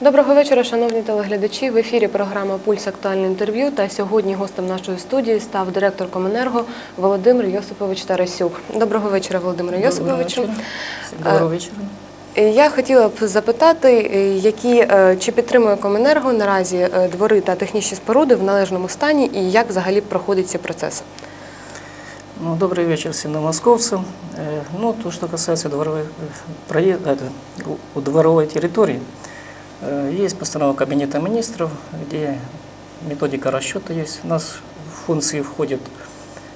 Доброго вечора, шановні телеглядачі. В ефірі програма Пульс актуальне інтерв'ю. Та сьогодні гостем нашої студії став директор Коменерго Володимир Йосипович Тарасюк. Доброго вечора, Володимире Йосиповичу. Доброго вечора. Всім Доброго вечора. Е, Я хотіла б запитати, е, які е, чи підтримує Коменерго наразі е, двори та технічні споруди в належному стані, і як взагалі проходить ці процеси? Ну, добрый вечер всем новомосковцам. Э, Ну, то, что касается дворовой, э, проезд- это, у- у дворовой территории, э, есть постанова Кабинета министров, где методика расчета есть. У нас в функции входит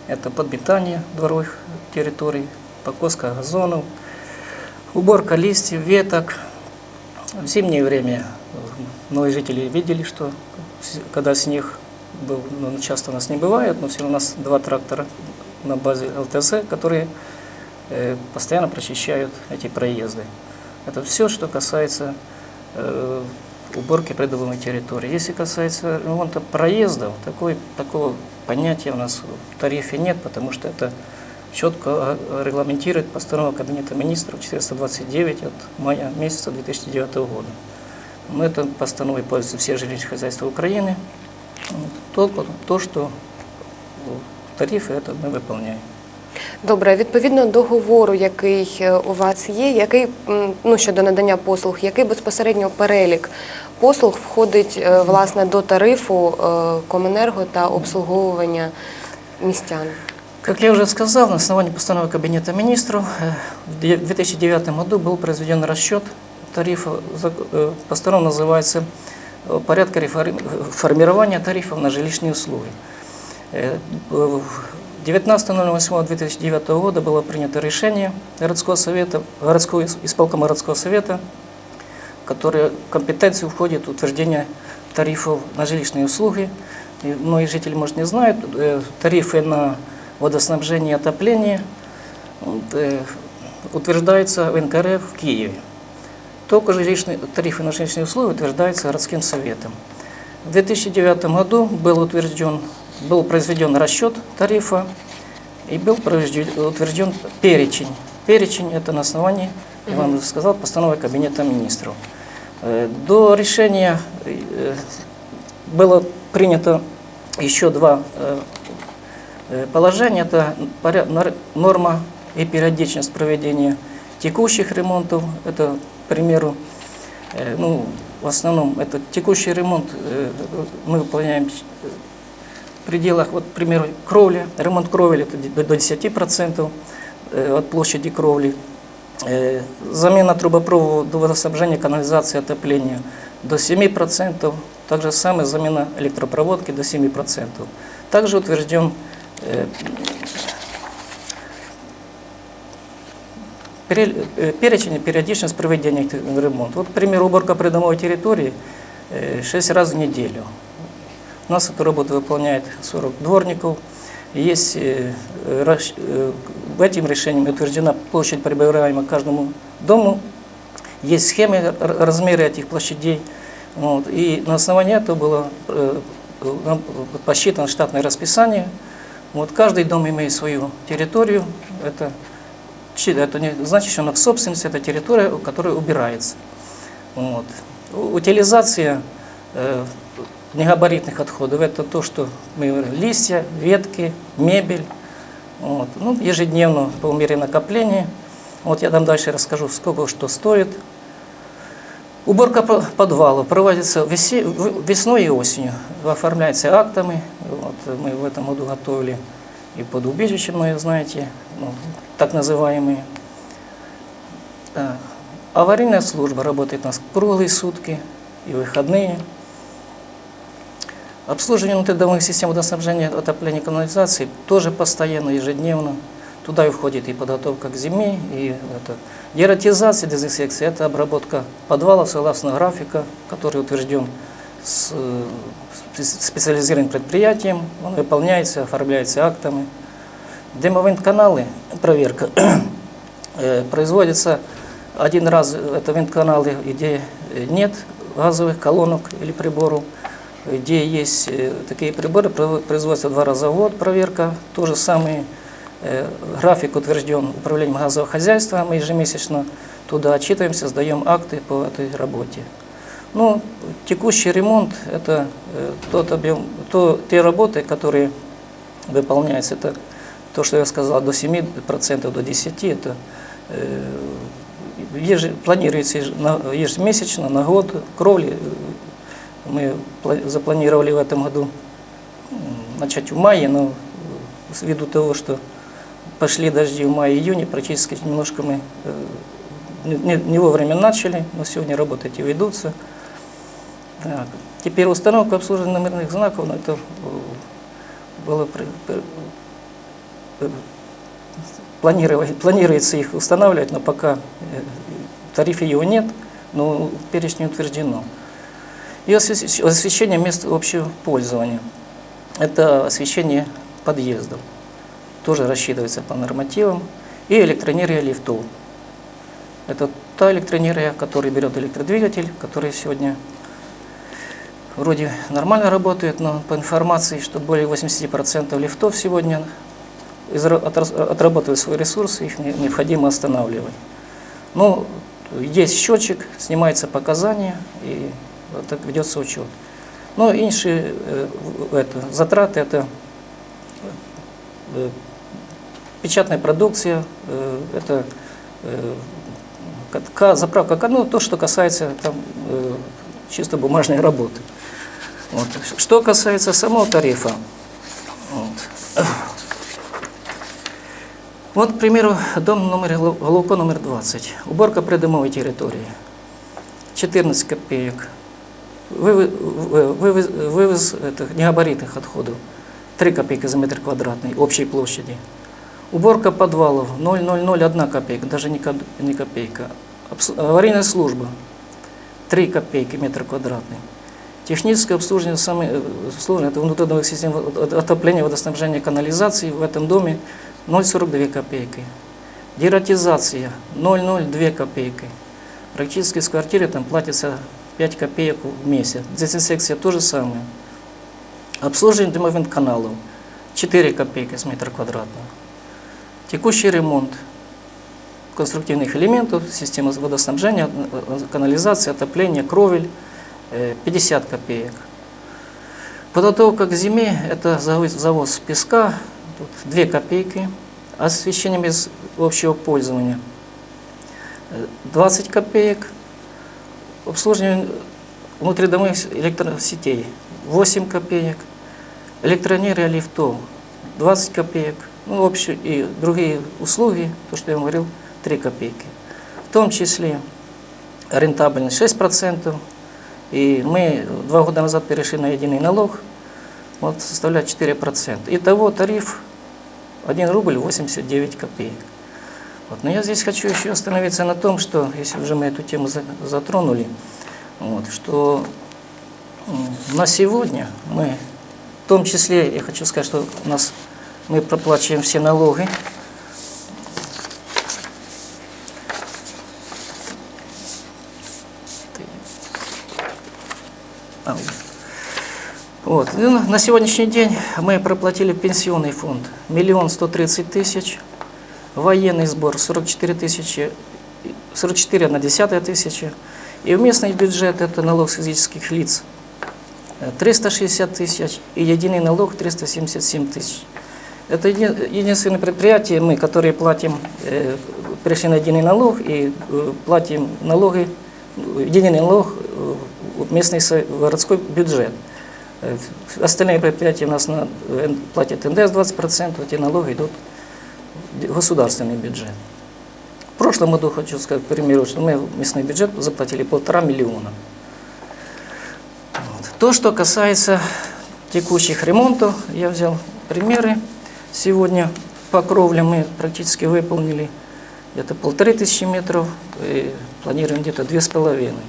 это подметание дворовых территорий, покоска газонов, уборка листьев, веток. В зимнее время э, многие жители видели, что когда снег был, ну, часто у нас не бывает, но все у нас два трактора на базе ЛТЗ, которые э, постоянно прочищают эти проезды. Это все, что касается э, уборки придомовой территории. Если касается ремонта проездов, такой, такого понятия у нас в тарифе нет, потому что это четко э, регламентирует постанова Кабинета министров 429 от мая месяца 2009 года. Мы этой постановой пользуются все жилищные хозяйства Украины. Вот. То, то, что тарифы, это мы выполняем. Добре, відповідно договору, який е, у вас є, який м, ну щодо надання послуг, який безпосередньо перелік послуг входить е, власне до тарифу е, Коменерго та обслуговування містян? Как я уже сказал, на основании постановы Кабинета министров э, в де- в 2009 году был произведен расчет тарифа. Зак- э, Постанова называется э, «Порядка рефор- формирования тарифов на жилищные услуги». Э, в 19.08.2009 года было принято решение городского совета, городского, ис- исполкома городского совета, которое в компетенцию входит утверждение тарифов на жилищные услуги. И многие жители, может, не знают, э, тарифы на водоснабжение и отопление э, утверждаются в НКР в Киеве. Только жилищные, тарифы на жилищные услуги утверждаются городским советом. В 2009 году был утвержден, был произведен расчет тарифа и был утвержден перечень. Перечень это на основании, я вам уже сказал, постановы Кабинета министров. Э, До решения э, было принято еще два э, положения. Это норма и периодичность проведения текущих ремонтов. Это, к примеру, ну, в основном это текущий ремонт мы выполняем в пределах, вот, к примеру, кровли. Ремонт кровли это до до 10% э, от площади кровли. Э, Замена трубопровода до водоснабжения, канализации, отопления до 7%. Также самое замена электропроводки до 7%. Также утвержден э, пере- перечень и периодичность проведения этих ремонтов. Вот, к примеру, уборка придомовой территории 6 раз в неделю. У нас эту работу выполняет 40 дворников. Есть э, э, этим решением утверждена площадь, прибавляемая каждому дому. Есть схемы размеры этих площадей. Вот. И на основании этого было э, нам посчитано штатное расписание. Вот каждый дом имеет свою территорию. Это, это не значит, что она в собственности, это территория, которая убирается. Вот. Утилизация э, негабаритных отходов – это то, что мы говорим, листья, ветки, мебель. Вот. Ну, ежедневно по мере накопления. Вот я там дальше расскажу, сколько что стоит. Уборка по- подвала проводится весной и осенью, оформляется актами. Вот мы в этом году готовили и под убежище, многие знаете, ну, так называемые. Аварийная служба работает у нас круглые сутки и выходные. Обслуживание внутридомовых систем водоснабжения, отопления, канализации тоже постоянно, ежедневно. Туда и входит и подготовка к зиме, и это, дератизация, дезинфекция, это обработка подвала согласно графика, который утвержден с э, спе- специализированным предприятием, он выполняется, оформляется актами. Демовинт-каналы, проверка, э, производится один раз, это винт-каналы, где нет газовых колонок или приборов, где есть э, такие приборы, про- производится два раза в год проверка, то же самое, э, график утвержден управлением газового хозяйства, мы ежемесячно туда отчитываемся, сдаем акты по этой работе. Ну, текущий ремонт – это э, тот объем, то, те работы, которые выполняются. Это то, что я сказал, до 7%, до 10%. Это планируется еж- на- ежемесячно, на год. Кровли мы пла- запланировали в этом году начать в мае, но ввиду того, что пошли дожди в мае-июне, практически немножко мы э, не, не- вовремя начали, но сегодня работы эти ведутся. Так. Теперь установка обслуживания номерных знаков, ну, это э, было при- при- э, планировать- планируется их устанавливать, но пока в тарифе его нет, но в перечне утверждено. И освещ- освещение мест общего пользования. Это освещение подъездов. Тоже рассчитывается по нормативам. И электроэнергия лифтов. Это та электроэнергия, которая берет электродвигатель, который сегодня вроде нормально работает, но по информации, что более 80% лифтов сегодня отрабатывают свой ресурс, их не- необходимо останавливать. Ну, есть счетчик, снимаются показания, и так ведется учет. Ну, інші в- это, затраты – это э, печатная продукция, э, это э, ка- ка- заправка, ка- ну, то, что касается там, э, чисто бумажной работы. Вот. Что касается самого тарифа, вот. Вот, к примеру, дом номер, Голов- Головко номер 20. Уборка придомовой территории. 14 копеек. Вывоз, вывоз этих негабаритных отходов. 3 копейки за метр квадратный общей площади. Уборка подвалов 0,001 копейка, даже не, коп- не копейка. Аварийная служба 3 копейки метр квадратный. Техническое обслуживание, самое э, сложное, это внутренних систем от- отопления, водоснабжения, канализации в этом доме 0,42 копейки. Дератизация 0,02 копейки. Практически с квартиры там платится 5 копеек в месяц. Дезинсекция то же самое. Обслуживание дымовых каналов 4 копейки с метра квадратного. Текущий ремонт конструктивных элементов, системы водоснабжения, э, канализации, отопления, кровель э, 50 копеек. Подготовка к зиме – это завоз завоз песка, тут 2 копейки. Освещение без общего пользования э, 20 копеек. Обслуживание внутридомовых электросетей 8 копеек. Электроэнергия лифтов 20 копеек. Ну, общие и другие услуги, то, что я вам говорил, 3 копейки. В том числе рентабельность 6%. И мы два года назад перешли на единый налог, вот составляет 4%. Итого тариф 1 рубль 89 копеек. Вот. Но я здесь хочу еще остановиться на том, что, если уже мы эту тему за- затронули, вот, что на сегодня мы, в том числе, я хочу сказать, что у нас мы проплачиваем все налоги. Вот. На сегодняшний день мы проплатили пенсионный фонд миллион сто тридцать тысяч, военный сбор 44 тысячи, 44 на десятая тысяча, и в местный бюджет это налог физических лиц э, 360 тысяч и единый налог 377 тысяч. Это еди- единственное предприятие, мы, которые платим, э, пришли на единый налог и э, платим налоги, э, единый налог э, в местный со- в городской бюджет. Э, Остальные предприятия у нас на, э, платят НДС 20%, эти налоги идут государственный бюджет. В прошлом году, хочу сказать, к примеру, что мы в местный бюджет заплатили полтора миллиона. Вот. То, что касается текущих ремонтов, я взял примеры. Сегодня по кровле мы практически выполнили где-то полторы тысячи метров, и планируем где-то две с половиной.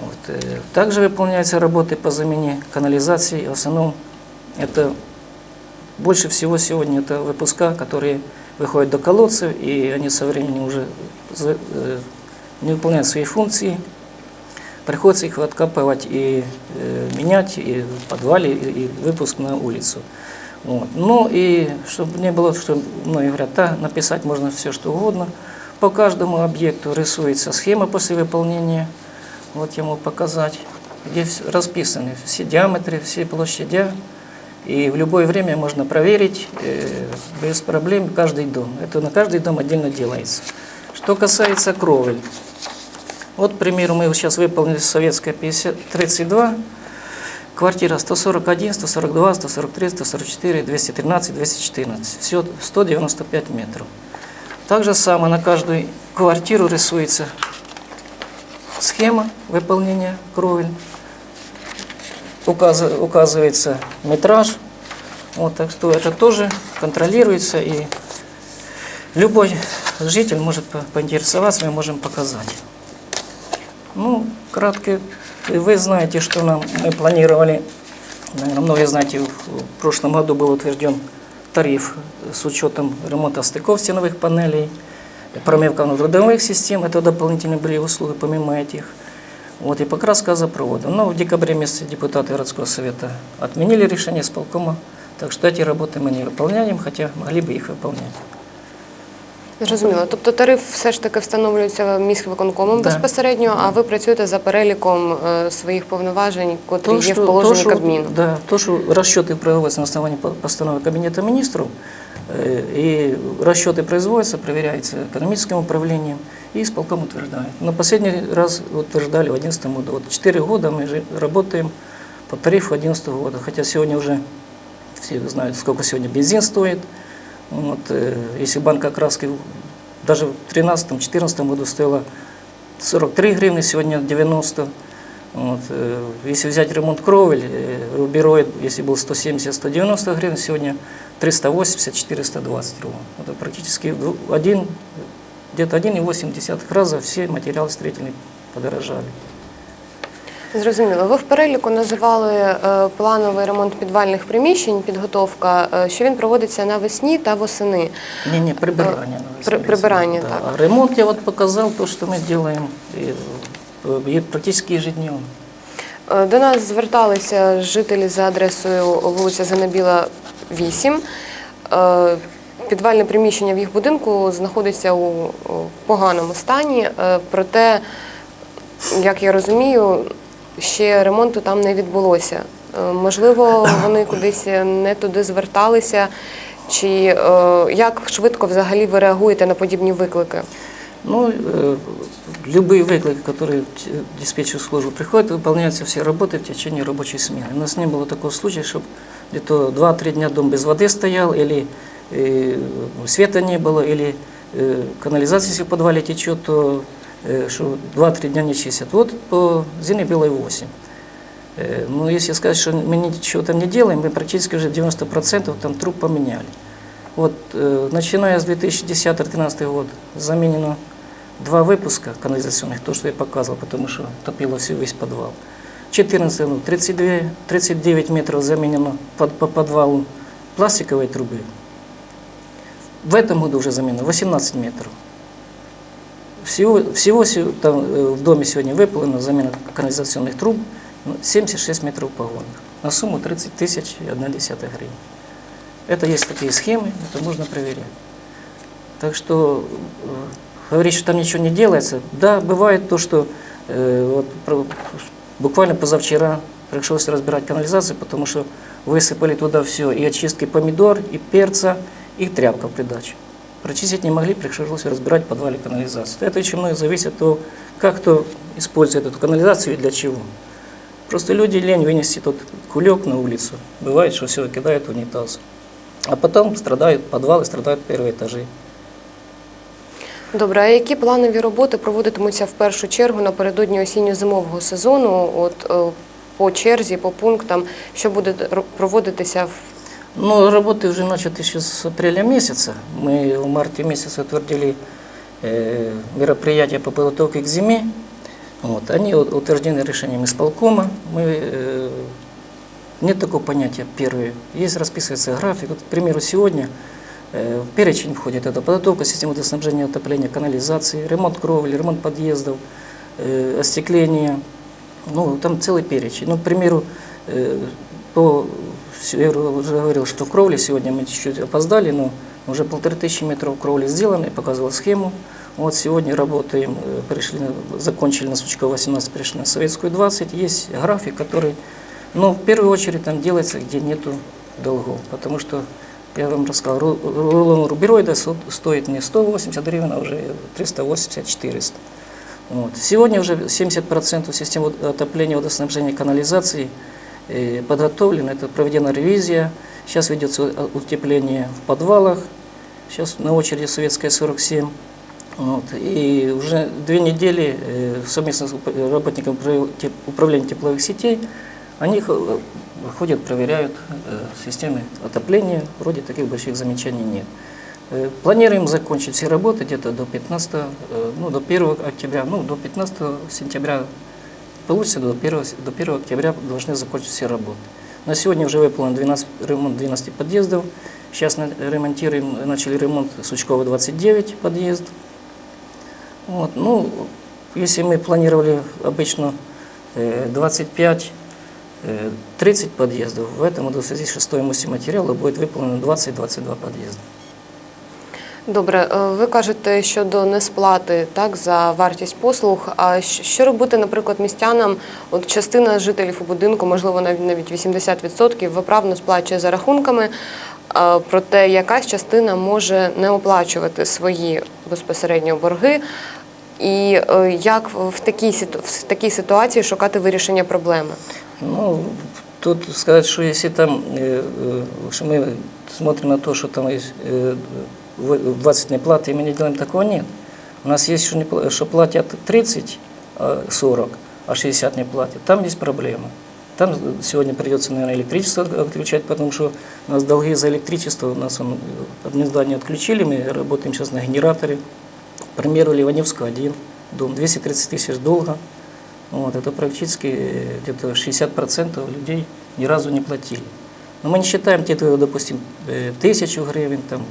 Вот. э, Также выполняются работы по замене канализации. В основном это больше всего сегодня это выпуска, которые выходят до колодцев, и они со временем уже э, не выполняют свои функции. Приходится их откапывать и э, менять и в подвале, и, выпуск на улицу. Вот. Ну и чтобы не было, что многие говорят, да, написать можно все, что угодно. По каждому объекту рисуется схема после выполнения. Вот я могу показать, где расписаны все диаметры, все площадя. И в любое время можно проверить э, без проблем каждый дом. Это на каждый дом отдельно делается. Что касается кровель. Вот, к примеру, мы сейчас выполнили Советская 50, 32, квартира 141, 142, 143, 144, 213, 214. Все 195 метров. Так же самое на каждую квартиру рисуется схема выполнения кровель. Указ- указывается метраж. Вот, так что это тоже контролируется и любой житель может по- поинтересоваться, мы можем показать. Ну, кратко, вы знаете, что нам мы планировали, наверное, многие знаете, в прошлом году был утвержден тариф с учетом ремонта стыков стеновых панелей, промывка внутридомовых систем, это дополнительные были услуги помимо этих. Вот, и покраска газопровода. Но в декабре месяце депутаты городского совета отменили решение исполкома, так что эти работы мы не выполняем, хотя могли бы их выполнять. Зрозуміло. Тобто тариф все ж таки встановлюється міськвиконкомом Да. безпосередньо, а ви працюєте за переліком е, своїх повноважень, котрі То, є в что, то, положенні что, Кабміну. да, то, что расчеты проводятся на основании по- постановы Кабинета министров, э, и расчеты производятся, проверяются экономическим управлением, и исполком утверждает. Но последний раз утверждали в 2011 году. Вот 4 года мы же работаем по тарифу 2011 года, хотя сегодня уже все знают, сколько сегодня бензин стоит. Вот, э, если банка краски даже в 2013-2014 году стоила 43 гривны, сегодня 90. Вот, э, если взять ремонт кровель, э, рубероид, если был 170-190 гривен, сегодня 380-420 рублей. Это практически один, где-то 1,8 раза все материалы строительные подорожали. Зрозуміло. Ви в переліку називали е, плановий ремонт підвальних приміщень, підготовка, е, що він проводиться навесні та восени. Не, не, прибирание. надо При- смотреть. прибирание, Да. так. Ремонт я вот показал, то, что мы делаем и, э, и ежедневно. Е, До нас зверталися жителі за адресою вулиця Занабіла, 8. Е, Підвальне приміщення в їх будинку знаходиться у поганому стані, е, проте, як я розумію, ще ремонту там не відбулося. Е, Можливо, вони кудись не туди зверталися, чи е, як швидко взагалі ви реагуєте на подібні виклики? Ну, э, любые выклики, которые в диспетчерскую службу приходят, выполняются все работы в течение рабочей смены. У нас не было такого случая, чтобы где-то 2-3 дня дом без воды стоял, или э, света не было, или э, канализация, если в подвале течет, то э, что 2-3 дня не чистят. Вот по Зине Белой 8. Э, Ну, если сказать, что мы ничего там не делаем, мы практически уже 90% там труб поменяли. Вот, начиная с 2010-2013 года заменено два выпуска канализационных, то, что я показывал, потому что топило все, весь подвал. 14, ну, 32, 39 метров заменено под, по подвалу пластиковой трубы. В этом году уже заменено 18 метров. Всего, всего се- там, э, в доме сегодня выполнена замена канализационных труб ну, 76 метров погонных на сумму 30 тысяч и 1 десятая гривен. Это есть такие схемы, это можно проверять. Так что э, говорить, что там ничего не делается, да, бывает то, что э, вот, буквально позавчера пришлось разбирать канализацию, потому что высыпали туда все, и очистки помидор, и перца, и тряпка в придачу. Прочистить не могли, пришлось разбирать в подвале канализацию. Это очень много зависит от того, как кто использует эту канализацию и для чего. Просто люди лень вынести тот кулек на улицу. Бывает, что все кидают в унитаз. А потом страдают подвалы, страдают первые этажи. Добре, а які планові роботи проводитимуться в першу чергу напередодні осінньо-зимового сезону? От е, по черзі, по пунктам, що буде ро- проводитися в Ну, работы уже начаты еще с апреля месяца. Мы в марте месяце утвердили э, мероприятия по подготовке к зиме. Вот. Они утверждены решением исполкома. Мы, э, нет такого понятия первые. Есть расписывается график. Вот, к примеру, сегодня э, в перечень входит это подготовка системы водоснабжения, отопления, канализации, ремонт кровли, ремонт подъездов, э, остекление. Ну, там целый перечень. Ну, к примеру, э, по, я уже говорил, что в кровле сегодня мы чуть-чуть опоздали, но уже полторы тысячи метров кровли сделаны, показывал схему. Вот сегодня работаем, э, пришли, закончили на Сучкова 18, пришли на Советскую 20. Есть график, который, ну, в первую очередь там делается, где нету долгов. Потому что, я вам рассказал, ру- рулон рубероида стоит не 180 гривен, а уже 380-400. Вот. Сегодня уже 70% систем отопления, водоснабжения, канализации э, подготовлено. Это проведена ревизия. Сейчас ведется у- утепление в подвалах. Сейчас на очереди Советская 47. Вот. И уже две недели э, совместно с работниками управления тепловых сетей они ходят, проверяют э, системы отопления. Вроде таких больших замечаний нет. Э, Планируем закончить все работы где-то до 15, э, ну, до 1 октября, ну, до 15 сентября получится, до 1, с- до 1 октября должны закончить все работы. На сегодня уже выполнен 12, ремонт 12 подъездов. Сейчас ремонтируем, начали ремонт Сучкова 29 подъезд. Вот, ну, если мы планировали обычно э, 25 э, 30 подъездов, в этом году в связи со стоимостью материала будет выполнено 20-22 подъезда. Добре, е, ви кажете щодо несплати так за вартість послуг. А щ- що робити, наприклад, містянам? От частина жителів у будинку, можливо, навіть навіть 80% виправно сплачує за рахунками. а, Проте якась частина може не оплачувати свої безпосередньо борги. І е, як в такій ситу- в такій ситуації шукати вирішення проблеми? Ну, тут сказать, что если там, э, э, что мы смотрим на то, что там есть э, в- 20 не платы, и мы не делаем такого, нет. У нас есть, что, не, что платят 30, а 40, а 60 не платят. Там есть проблема. Там сегодня придется, наверное, электричество отключать, потому что у нас долги за электричество, у нас он, одно здание отключили, мы работаем сейчас на генераторе. К примеру, Ливаневского один дом, 230 тысяч долга. Вот, это практически э, где-то 60% людей ни разу не платили. Но мы не считаем где-то, допустим, э, тысячу гривен, там,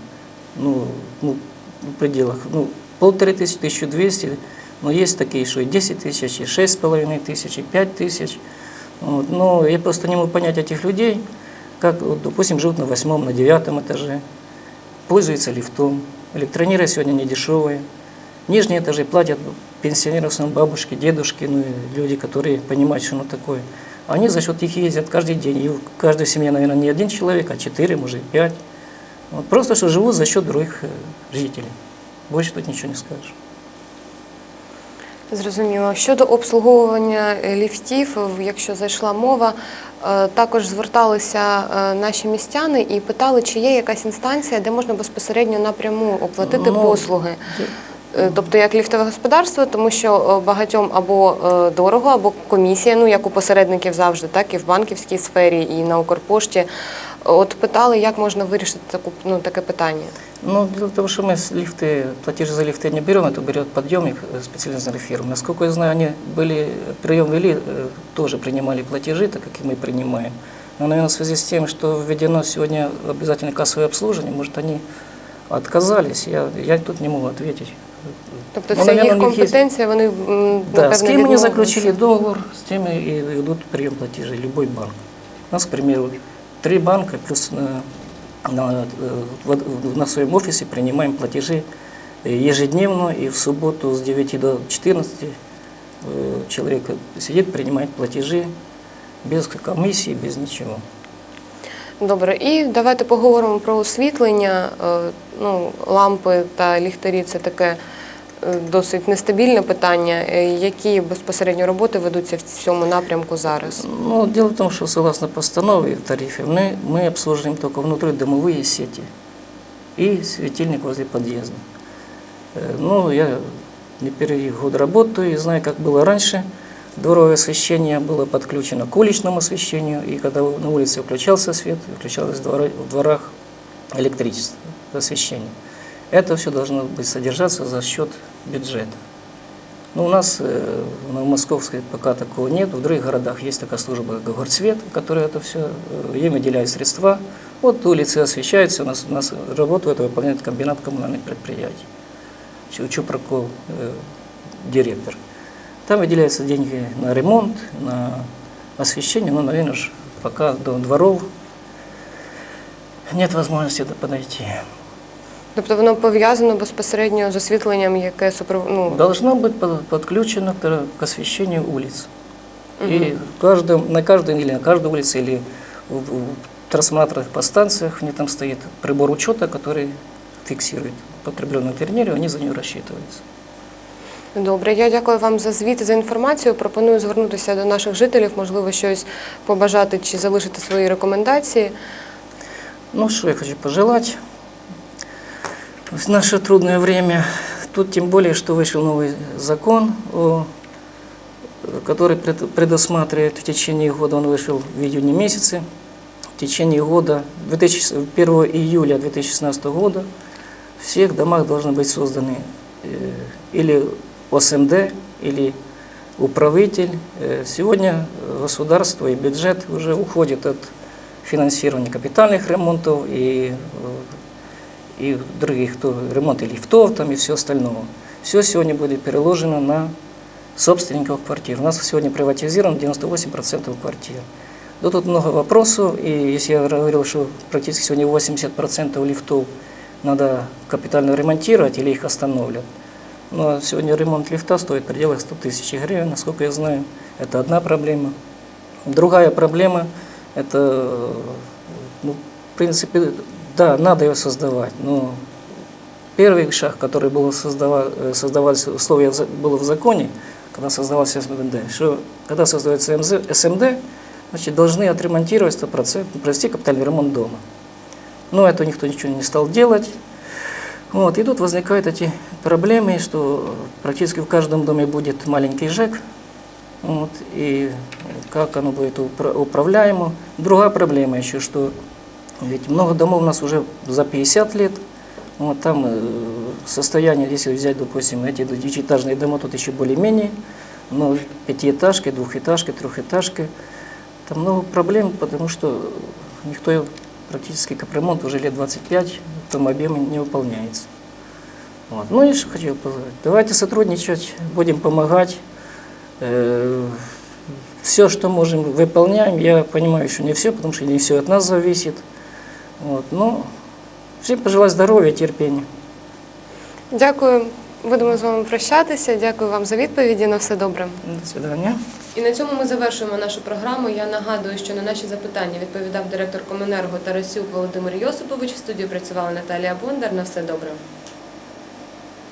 ну, ну, в пределах, ну, полторы тысячи, 1200, но есть такие, что и 10 тысяч, и шесть с половиной тысяч, и пять тысяч. Вот, но я просто не могу понять этих людей, как, вот, допустим, живут на восьмом, на девятом этаже, пользуются лифтом. Электронеры сегодня не дешевые. Нижние этажи платят пенсионеры, в основном бабушки, дедушки, ну и люди, которые понимают, что оно такое. Они за счет них ездят каждый день. И в каждой семье, наверное, не один человек, а четыре, может, пять. Вот просто что живут за счет других э, жителей. Больше тут ничего не скажешь. Зрозуміло. Щодо обслуговування е, ліфтів, якщо зайшла мова, е, також зверталися е, наші містяни і питали, чи є якась інстанція, де можна безпосередньо напряму оплатити Ну, послуги. Тобто як ліфтове господарство, тому що багатьом або дорого, або комісія, ну як у посередників завжди, так і в банківській сфері, і на Укрпошті. От питали, як можна вирішити таку ну таке питання. Ну, дело в том, что мы с лифты, платежи за лифты не берем, это берет подъемник э, специализированных фирм. Насколько я знаю, они были, прием вели, э, тоже принимали платежи, так как и мы принимаем. Но, наверное, в связи с тем, что введено сегодня обязательное кассовое обслуживание, может, они отказались, я, я тут не могу ответить. Тобто Ну, це наверное, їх у них есть- компетенція, вони м, Да, напевно с кем они відмовилися. заключили договор, с тем и идут прием платежей, любой банк. У нас, к примеру, три банка, плюс на, на, э, в, в- на своем офисе принимаем платежи э, ежедневно, и в субботу с 9 до 14 э, человек сидит, принимает платежи без комиссии, без ничего. Добре, і давайте поговоримо про освітлення. Е, Ну, лампи та ліхтарі це таке е, Досить нестабільне питання. Які безпосередньо роботи ведуться в цьому напрямку зараз? Ну, дело в том, что согласно постанове в тарифе мы, мы обслуживаем только внутридомовые сети и светильник возле подъезда. Ну, я не первый год работаю и знаю, как было раньше. Дворовое освещение было подключено к уличному освещению, и когда на улице включался свет, включалось в дворах электричество, освещение. Это все должно быть содержаться за счет бюджета. Ну, у нас э, в Новомосковской пока такого нет. В других городах есть такая служба, как горцвет, которая это все, э, им выделяют средства. Вот улицы освещаются, у нас, у нас работу это выполняет комбинат коммунальных предприятий. Чу- Чупраков, э, директор. Там выделяются деньги на ремонт, на освещение, но, наверное, пока до дворов нет возможности до- подойти. Тобто воно пов'язано безпосередньо з освітленням, яке супро... ну, Должно быть под- подключено к к освещению улиц. И каждом, на каждой или на каждой улице или в, в трансформаторах по станциях, у них там стоит прибор учета, который фиксирует потребленную энергию, они за нее рассчитываются. Добре, я дякую вам за звіт і за інформацію. Пропоную звернутися до наших жителів, можливо, щось побажати чи залишити свої рекомендації. Ну, что я хочу пожелать В наше трудное время. Тут тем более, что вышел новый закон, который пред- предусматривает в течение года, он вышел в июне месяце, в течение года, 2000 1 июля 2016 года, в всех домах должны быть созданы э, или ОСМД, или управитель. Э, Сегодня государство и бюджет уже уходит от финансирования капитальных ремонтов и, э, и других, то ремонт лифтов там и все остальное. Все сегодня будет переложено на собственников квартир. У нас сегодня приватизировано 98% квартир. Да тут много вопросов, и если я говорил, что практически сегодня 80% лифтов надо капитально ремонтировать или их останавливать. Но сегодня ремонт лифта стоит в пределах 100 тысяч гривен, насколько я знаю. Это одна проблема. Другая проблема – это, ну, в принципе, да, надо ее создавать, но первый шаг, который был создава, э, создавались условия было в законе, когда создавался СМД, что когда создается МЗ СМД, значит, должны отремонтировать 100%, провести капитальный ремонт дома. Но это никто ничего не стал делать. Вот, и тут возникают эти проблемы, что практически в каждом доме будет маленький ЖЭК, вот, и как оно будет упра- управляемо. Другая проблема еще, что ведь много домов у нас уже за 50 лет, вот там э, состояние, если взять, допустим, эти девятиэтажные дома, тут еще более-менее, но пятиэтажки, двухэтажки, трехэтажки, там много проблем, потому что никто практически капремонт уже лет 25 в том объеме не выполняется. Вот. Ну и что хочу сказать. Давайте сотрудничать, будем помогать. все, что можем, выполняем. Я понимаю, что не все, потому что не все от нас зависит. Вот. ну, Всім пожелаю здоров'я, терпіння. Дякую. Будемо з вами прощатися. Дякую вам за відповіді. На все добре. До свидання. І на цьому ми завершуємо нашу програму. Я нагадую, що на наші запитання відповідав директор Коменерго Тарасюк Володимир Йосипович. В студії працювала Наталія Бондар. На все добре.